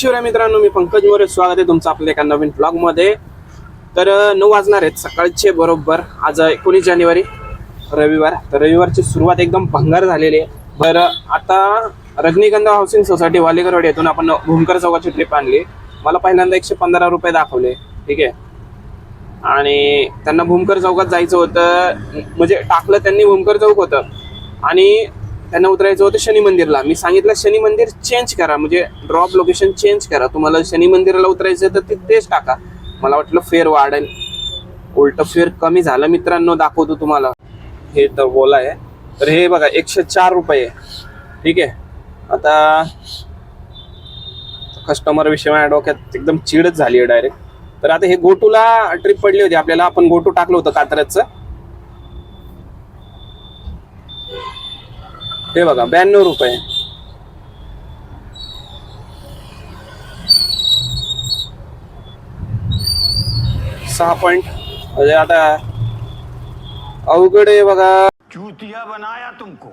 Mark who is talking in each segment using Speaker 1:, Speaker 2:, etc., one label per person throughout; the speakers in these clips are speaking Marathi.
Speaker 1: शिवराय मित्रांनो मी पंकज मोरे. स्वागत आहे तुमचं आपल्या एका नवीन ब्लॉगमध्ये तर नऊ वाजणार आहेत सकाळचे बरोबर. आज एकोणीस जानेवारी रविवार. तर रविवारची सुरुवात एकदम भंगार झालेली आहे. बरं आता रजनीगंधा हाऊसिंग सोसायटी वालेकरवाडी येथून आपण भूमकर चौकाची ट्रिप आणली. मला पहिल्यांदा एकशे पंधरा रुपये दाखवले. ठीक आहे? आणि त्यांना भूमकर चौकात जायचं होतं. म्हणजे टाकलं त्यांनी भूमकर चौक होतं. आणि त्यांना उतरायचं होतं शनी मंदिरला. मी सांगितलं शनी मंदिर चेंज करा. म्हणजे ड्रॉप लोकेशन चेंज करा. तुम्हाला शनी मंदिराला उतरायचं तर तिथेच टाका. मला वाटलं फेर वाढेल. उलट फेर कमी झालं. मित्रांनो दाखवतो तुम्हाला. हे तर बोला आहे. तर हे बघा एकशे चार रुपये ठीक आहे? आता कस्टमर विषय माझ्या डोक्यात एकदम चिडच झाली आहे डायरेक्ट तर आता हे गोटूला ट्रिप पडली होती. आपल्याला आपण गोटू टाकलं होतं कात्रजचं. हे बघा ब्याण्णव रुपये. सहा पॉइंट म्हणजे आता अवघड आहे बघा.
Speaker 2: चूतिया बनाया तुमको.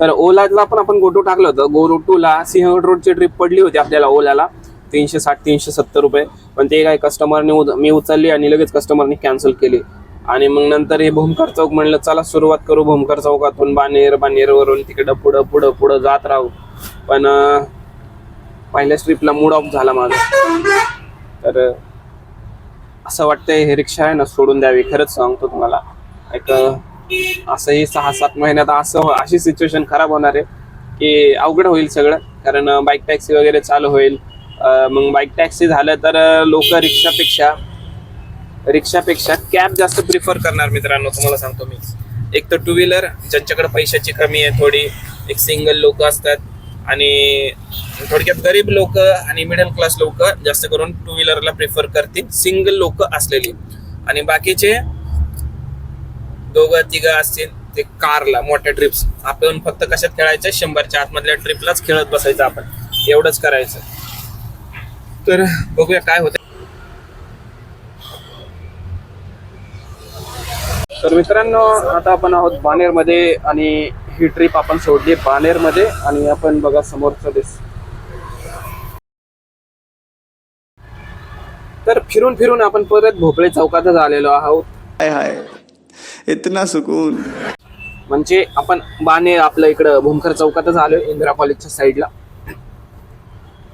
Speaker 1: तर ओलाला पण आपण गोटू टाकलं होतं. गोटूला सिंहगड रोडची ट्रिप पडली होती आपल्याला ओलाला. तीनशे साठ तीनशे सत्तर रुपये. पण ते काय कस्टमरने मी उचलली आणि लगेच कस्टमरने कॅन्सल केली. आणि मग नंतर हे भूमकर चौक म्हणलं चला सुरुवात करू भूमकर चौकातून. बानेर बानेरवरून तिकडं पुढं पुढं पुढं जात राहू. पण पहिल्या ट्रिपला मूड ऑफ झाला माझा. तर असं वाटतंय हे रिक्षा आहे ना सोडून द्यावी. खरंच सांगतो तुम्हाला. एक असंही सहा सात महिन्यात असं अशी सिच्युएशन खराब होणार आहे की अवघड होईल सगळं. कारण बाईक टॅक्सी वगैरे चालू होईल. मग बाईक टॅक्सी झालं तर लोक रिक्षापेक्षा रिक्षापेक्षा कॅब जास्त प्रिफर करणार मित्रांनो तुम्हाला सांगतो मी. एक तर टू व्हीलर ज्यांच्याकडे पैशाची कमी आहे थोडी एक सिंगल लोक असतात आणि थोडक्यात गरीब लोक आणि मिडल क्लास लोक जास्त करून टू व्हीलरला प्रिफर करतील सिंगल लोक असलेली. आणि बाकीचे दोघं तिघं असतील ते कारला मोठ्या ट्रिप्स आपण फक्त कशात खेळायचं? शंभरच्या आतमधल्या ट्रिपलाच खेळत बसायचं आपण. एवढंच करायचं. तर बघूया काय होतं तर मित्रांनो आता आपण आहोत बानेरमध्ये आणि ही ट्रिप आपण सोडली बानेरमध्ये आणि आपण बघा समोरचं दिस. तर फिरून फिरून आपण परत भोपळे चौकातच आलेलो आहोत.
Speaker 3: हाय हाय. इतना सुकून.
Speaker 1: म्हणजे आपण बाने आपलं इकडं भूमकर चौकातच आलो इंदिरा कॉलेजच्या साईडला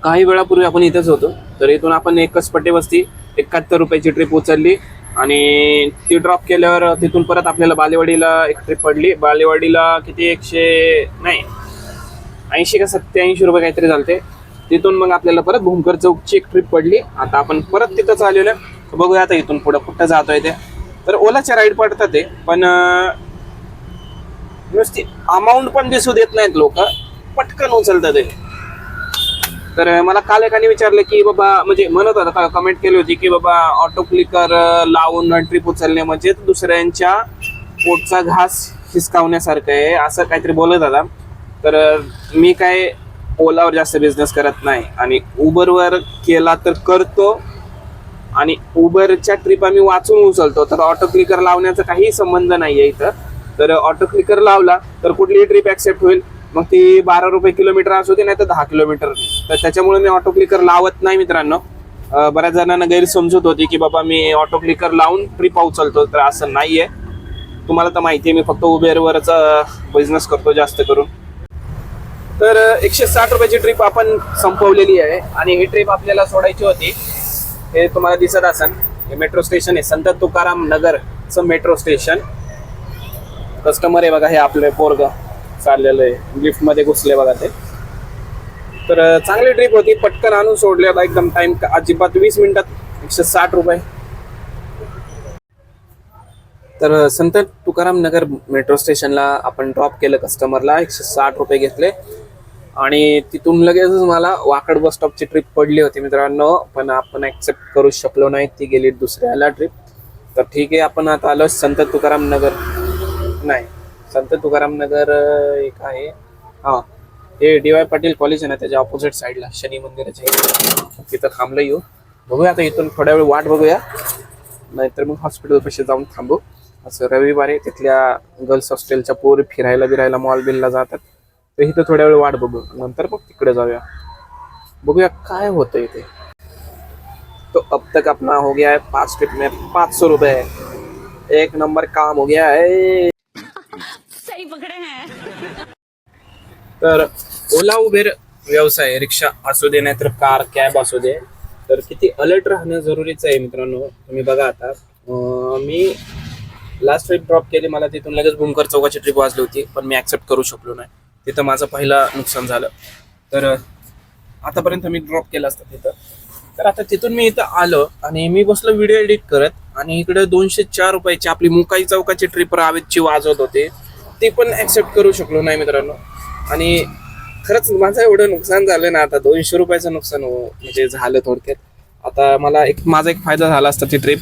Speaker 1: काही वेळापूर्वी आपण इथेच होतो तर इथून आपण एकच पट्टे वस्ती एकाहत्तर रुपयाची ट्रिप उचलली. आणि ती ड्रॉप केल्यावर तिथून परत आपल्याला बालेवाडीला एक ट्रिप पडली. बालेवाडीला किती? एकशे नाही ऐंशी का सत्याऐंशी रुपये काहीतरी झालते. तिथून मग आपल्याला परत भूमकर चौकची एक ट्रिप पडली. आता आपण परत तिथंच आलेलो आहे. बघूया आता इथून पुढं कुठं जातोय ते. तर ओलाच्या राईड पडतात ते पण नुसती अमाऊंट पण दिसू देत नाहीत लोक. पटकन उचलतात ते. तर मला काल एकाने विचारलं की बाबा म्हणजे म्हणत होता कमेंट केली होती की बाबा ऑटो क्लिकर लावून ट्रिप उचलणे म्हणजे दुसऱ्यांच्या पोटचा घास हिसकावण्यासारखं आहे असं काहीतरी बोलत होता. तर मी काय ओलावर जास्त बिझनेस करत नाही आणि उबरवर केला तर करतो आणि उबरच्या ट्रिप आम्ही वाचून उचलतो. तर ऑटो क्लिकर लावण्याचा काही संबंध नाही आहे इथं. तर ऑटो क्लिकर लावला तर कुठलीही ट्रिप ॲक्सेप्ट होईल. मग ती बारा रुपये किलोमीटर असू दे नाही तर दहा किलोमीटर. तर त्याच्यामुळे मी ऑटो क्लिकर लावत नाही मित्रांनो. बऱ्याच जणांना गैरसमजूत होती की बाबा मी ऑटो क्लिकर लावून ट्रिप उचलतो तर असं नाहीये. तुम्हाला तर माहिती आहे मी फक्त उबेरवरच बिझनेस करतो जास्त करून. तर एकशे साठ रुपयाची ट्रिप आपण संपवलेली आहे आणि ही ट्रिप आपल्याला सोडायची होती. हे तुम्हाला दिसत असन. हे मेट्रो स्टेशन आहे संत तुकाराम नगरचं मेट्रो स्टेशन कस्टमर आहे बघा हे आपले पोरग. चाललेलं आहे. लिफ्टमध्ये घुसले बघा ते. तर चांगली ट्रिप होती. पटकन आणून सोडले आता एकदम टाइम अजिबात वीस मिनिटात एकशे साठ रुपये. तर संत तुकाराम नगर मेट्रो स्टेशनला आपण ड्रॉप केलं कस्टमरला एकशे साठ रुपये घेतले. आणि तिथून लगेचच मला वाकड बस स्टॉपची ट्रिप पडली होती मित्रांनो. पण आपण ऍक्सेप्ट करू शकलो नाही. ती गेली दुसऱ्याला ट्रिप तर ठीक आहे आपण आता आलो संत तुकाराम नगर. नाही. संत तुकाराम नगर एक आहे. हा. हे डी वाय पाटील कॉलेज आहे ना त्याच्या ऑपोजिट साईडला शनी मंदिराच्या. तिथं थांबलं येऊ. बघूया आता इथून थोड्या वेळ वाट बघूया. नाहीतर मग हॉस्पिटल पाशी जाऊन थांबू. असं रविवारी तिथल्या गर्ल्स हॉस्टेलच्या पोरी फिरायला बिरायला मॉल बिलला जातात. तर इथं थोड्या वेळ वाट बघू. नंतर मग तिकडे जाऊया. बघूया काय होतं इथे तो अब तक अपना हो गया है पांच ट्रिप में पाँच सौ रुपए एक नंबर काम हो गया है.
Speaker 4: पकड़े हैं।
Speaker 1: तर ओला उबेर व्यवसाय रिक्षा असू दे नाहीतर कार कॅब असू दे तर किती अलर्ट राहणं जरुरीचं आहे मित्रांनो तुम्ही बघा आता. मी लास्ट ट्रिप ड्रॉप केली मला तिथून लगेच भूमकर चौकाची ट्रिप वाजली होती पण मी ऍक्सेप्ट करू शकलो नाही. तिथं माझं पहिला नुकसान झालं. तर आतापर्यंत मी ड्रॉप केलं असतं तिथं. तर आता तिथून मी इथं आलो आणि मी बसलो व्हिडिओ एडिट करत आणि इकडे दोनशे चार रुपयाची आपली मुकाई चौकाची ट्रिप रावेतची वाजवत होते. ते पण ॲक्सेप्ट करू शकलो नाही मित्रांनो. आणि खरंच माझं एवढं नुकसान झालं ना आता दोनशे रुपयाचं नुकसान हो म्हणजे झालं थोडक्यात. आता मला एक माझा एक फायदा झाला असता ती ट्रिप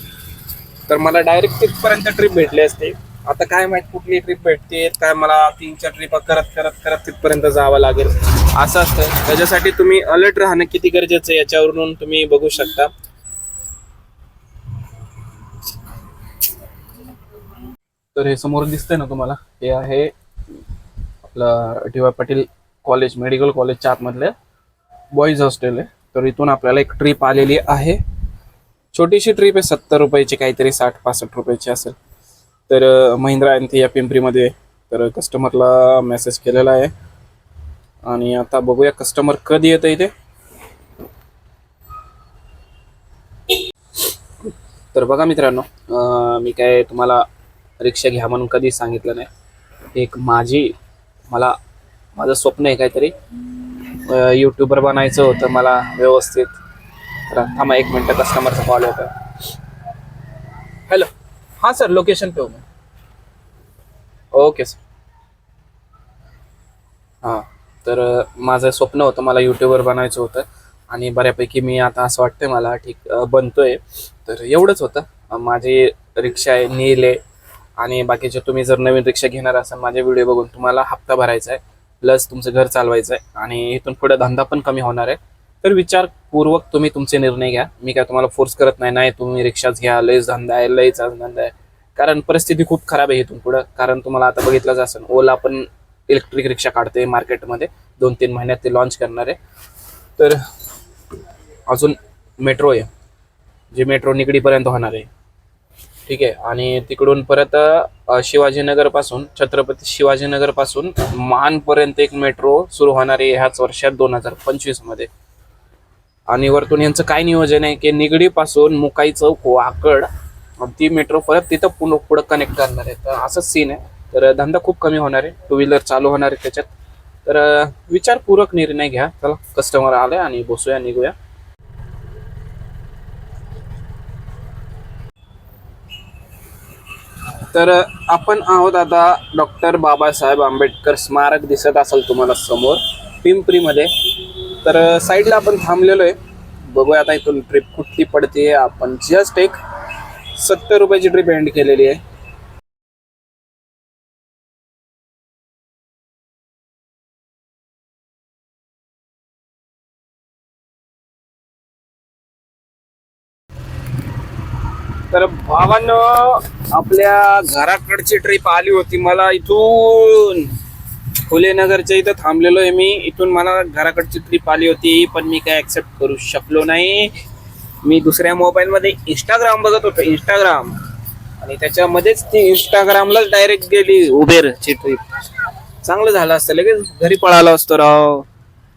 Speaker 1: तर मला डायरेक्ट तिथपर्यंत ट्रिप भेटली असते. आता काय माहीत कुठली ट्रिप भेटते काय मला तीन चार ट्रिप करत करत करत तिथपर्यंत जावं लागेल. असं असतं. त्याच्यासाठी तुम्ही अलर्ट राहणं किती गरजेचं आहे याच्यावरून तुम्ही बघू शकता. तर हे समोर दिसतंय ना तुम्हाला? हे आहे आपलं D Y Patil college medical कॉलेजच्या आतमधले बॉईज हॉस्टेल आहे. तर इथून आपल्याला एक ट्रिप आलेली आहे. छोटीशी ट्रिप आहे सत्तर रुपयाची काहीतरी साठ पासष्ट रुपयाची असेल. तर महिंद्रा अँथी या पिंपरीमध्ये तर कस्टमरला मेसेज केलेला आहे. आणि आता बघूया कस्टमर कधी येतं इथे. तर बघा मित्रांनो मी काय तुम्हाला रिक्षा घ्या म्हणून कधी सांगितलं नाही. एक माझी मला माझं स्वप्न आहे काहीतरी. यूट्यूबर बनायचं होतं मला व्यवस्थित. तर थांबा एक मिनटं कस्टमरचा कॉल होता हॅलो हां सर लोकेशन पे मी. ओके सर हां तर माझं स्वप्न होतं मला यूट्यूबर बनायचं होतं. आणि बऱ्यापैकी मी आता असं वाटतंय मला ठीक बनतोय. तर एवढंच होतं. माझी रिक्षा आहे नील आहे. आणि बाकीचे तुम्ही जर नवीन रिक्षा घेणार असाल माझे व्हिडिओ बघून तुम्हाला हप्ता भरायचा आहे प्लस तुमचं घर चालवायचं आहे आणि इथून पुढे धंदा पण कमी होणार आहे. तर विचारपूर्वक तुम्ही तुमचे निर्णय घ्या. मी काय तुम्हाला फोर्स करत नाही नाही तुम्ही रिक्षाच घ्या लयच धंदा आहे लयच धंदा आहे. कारण परिस्थिती खूप खराब आहे इथून पुढं. कारण तुम्हाला आता बघितलंच असेल ओला पण इलेक्ट्रिक रिक्षा काढते मार्केटमध्ये दोन तीन महिन्यात ते लॉन्च करणार आहे. तर अजून मेट्रो आहे. जे मेट्रो निगडीपर्यंत होणार आहे. ठीक आहे. आणि तिकडून परत शिवाजीनगरपासून शिवाजीनगरपासून छत्रपती शिवाजीनगरपासून मानपर्यंत एक मेट्रो सुरू होणार आहे ह्याच वर्षात दोन हजार पंचवीसमध्ये. आणि वरतून यांचं काय नियोजन आहे की निगडी पासून मुकाई चौक वाकड ती मेट्रो परत तिथं पुढं पुढं कनेक्ट करणार आहे. तर असंच सीन आहे. तर धंदा खूप कमी होणार आहे. टू व्हीलर चालू होणार आहे त्याच्यात. तर विचारपूरक विचारपूर्वक निर्णय घ्या. चला कस्टमर आलाय आणि बसूया निघूया. तर आपण आहोत आता डॉक्टर बाबासाहेब आंबेडकर स्मारक दिसत असेल तुम्हाला समोर पिंपरीमध्ये. तर साईडला आपण थांबलेलो आहे. बघूया आता इथून ट्रिप कुठली पडते आपण जस्ट एक सत्तर रुपयाची ट्रिप एंड केलेली आहे. तर भावांनो आपल्या घराकडची ट्रिप आली होती. मला इथून फुलेनगरच्या इथं थांबलेलो आहे मी. इथून मला घराकडची ट्रिप आली होती पण मी काय ऍक्सेप्ट करू शकलो नाही. मी दुसऱ्या मोबाईलमध्ये इंस्टाग्राम बघत होतो इंस्टाग्राम आणि त्याच्यामध्येच ती इंस्टाग्रामलाच डायरेक्ट गेली. उबेरची ट्रिप चांगलं झालं असतं लगेच घरी पळालो असतो राव.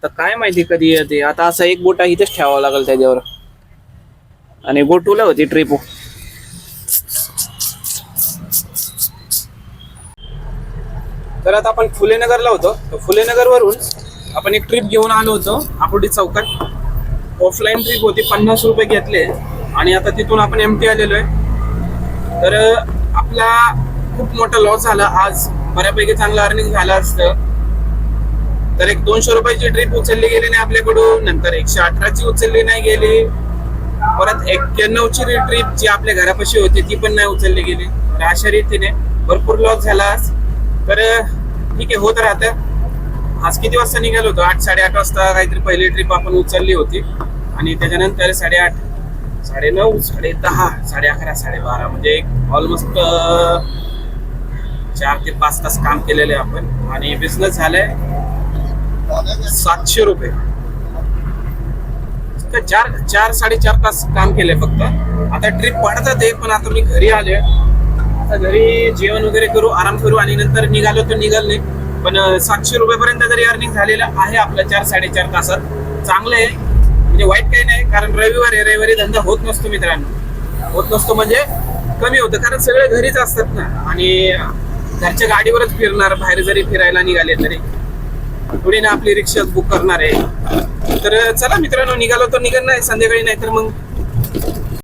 Speaker 1: तर काय माहिती कधी येते. आता असं एक बोटा इथेच ठेवावं लागेल त्याच्यावर. आणि गोटूला होती ट्रिप तर आता आपण फुलेनगरला होतो. तर फुलेनगरवरून आपण एक ट्रिप घेऊन आलो होतो आकुर्डी चौकात. ऑफलाईन ट्रिप होती पन्नास रुपये घेतले. आणि आता तिथून आपण एम टी आलेलो आहे. तर आपला खूप मोठा लॉस झाला. आज बऱ्यापैकी चांगलं अर्निंग झालं असतं. तर एक दोनशे रुपयाची ट्रिप उचलली गेली नाही आपल्याकडून. नंतर एकशे अठराची उचलली नाही गेली. परत एक्क्याण्णवची ट्रिप जी आपल्या घरापाशी होती ती पण नाही उचलली गेली. तर अशा रीतीने भरपूर लॉस झाला तर ठीक आहे होत राहतं. आज किती वाजता निघालो होतो? आठ साडेआठ वाजता काहीतरी पहिली ट्रिप आपण उचलली होती. आणि त्याच्यानंतर साडेआठ साडे नऊ साडे दहा साडे अकरा साडेबारा म्हणजे एक ऑलमोस्ट चार ते पाच तास काम केलेले आपण. आणि बिझनेस झालाय सातशे रुपये. चार चार साडेचार तास काम केले फक्त. आता ट्रिप पडतात आहे पण आता मी घरी आलोय. आता घरी जेवण वगैरे करू आराम करू आणि नंतर निघालो तर निघाल नाही. पण सातशे रुपयापर्यंत जरी अर्निंग झालेलं आहे आपलं चार साडेचार तासात चांगलं आहे. म्हणजे वाईट काही नाही कारण रविवार आहे रविवारी धंदा होत नसतो मित्रांनो. होत नसतो म्हणजे कमी होतं कारण सगळे घरीच असतात ना. आणि घरच्या गाडीवरच फिरणार बाहेर जरी फिरायला निघाले तरी. पुढे ना आपली रिक्षा बुक करणार आहे. तर चला मित्रांनो निघालो तर निघणार नाही संध्याकाळी नाही तर मग